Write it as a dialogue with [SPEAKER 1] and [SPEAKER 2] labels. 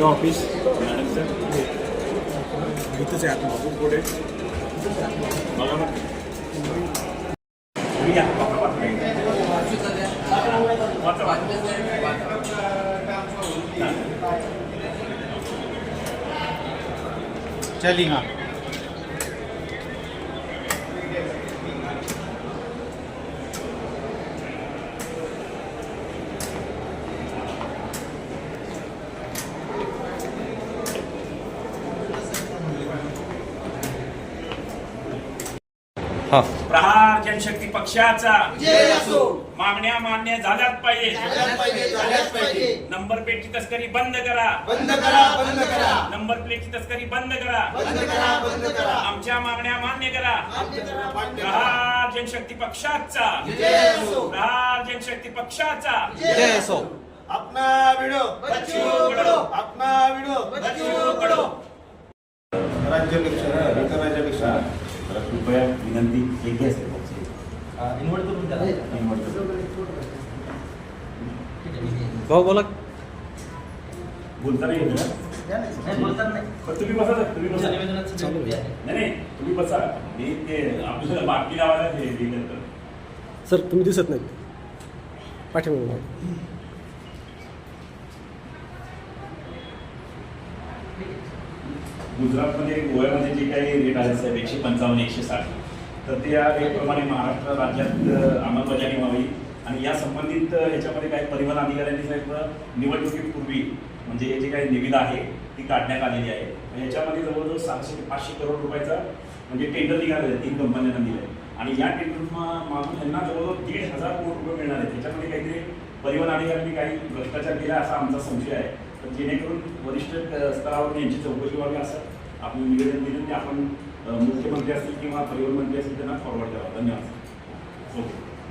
[SPEAKER 1] कुठं ऑफिस इथंच आहे आतमध्ये.
[SPEAKER 2] पुढे बघा ना या. वाचा, वाचा.
[SPEAKER 1] चलिए हाँ हाँ
[SPEAKER 2] प्रहार जनशक्ती पक्षाचा मागण्या मान्य झाल्याच पाहिजे. नंबर प्लेटची तस्करी बंद करा.
[SPEAKER 3] बंद करा बंद करा.
[SPEAKER 2] नंबर प्लेटची तस्करी बंद करा.
[SPEAKER 3] बंद करा बंद करा.
[SPEAKER 2] आमच्या मागण्या मान्य करा. प्रहार जनशक्ती पक्षाचा. प्रहार जनशक्ती पक्षाचा.
[SPEAKER 3] जय असो.
[SPEAKER 4] अपना वीडियो
[SPEAKER 3] बच्चू कडो.
[SPEAKER 4] अपना
[SPEAKER 2] तर कृपया विनंती एक असेल
[SPEAKER 1] भाऊ बोला.
[SPEAKER 2] बोलता नाही येत ना? पण तुम्ही बसा सर, तुम्ही बसा. नाही नाही तुम्ही बसा. मी ते आपल्याला लावायला
[SPEAKER 1] सर तुम्ही दिसत नाहीत. पाठीमागे.
[SPEAKER 2] गुजरातमध्ये गोव्यामध्ये जे काही रेट आहेत साहेब एकशे पंचावन्न एकशे साठ तर ते या रेटप्रमाणे महाराष्ट्र राज्यात अंमलबजावणी व्हावी. आणि या संबंधित याच्यामध्ये काही परिवहन अधिकाऱ्यांनी साहेब निवडणुकीपूर्वी म्हणजे हे जे काही निविदा आहे ती काढण्यात आलेली आहे. याच्यामध्ये जवळजवळ सहाशे ते पाचशे करोड रुपयाचा म्हणजे टेंडर निघालेलं आहे तीन कंपन्यांना दिलं आहे आणि या टेंडर मागून त्यांना जवळजवळ दीड हजार कोटी रुपये मिळणार आहेत. त्याच्यामध्ये काहीतरी परिवहन अधिकाऱ्यांनी काही भ्रष्टाचार केला असा आमचा संशय आहे. पण जेणेकरून वरिष्ठ स्तरावर यांची चौकशी व्हावी असं आपण निवेदन दिलं ते आपण मुख्यमंत्री असतील किंवा परिवहन मंत्री असतील त्यांना फॉरवर्ड करावं. धन्यवाद. ओके.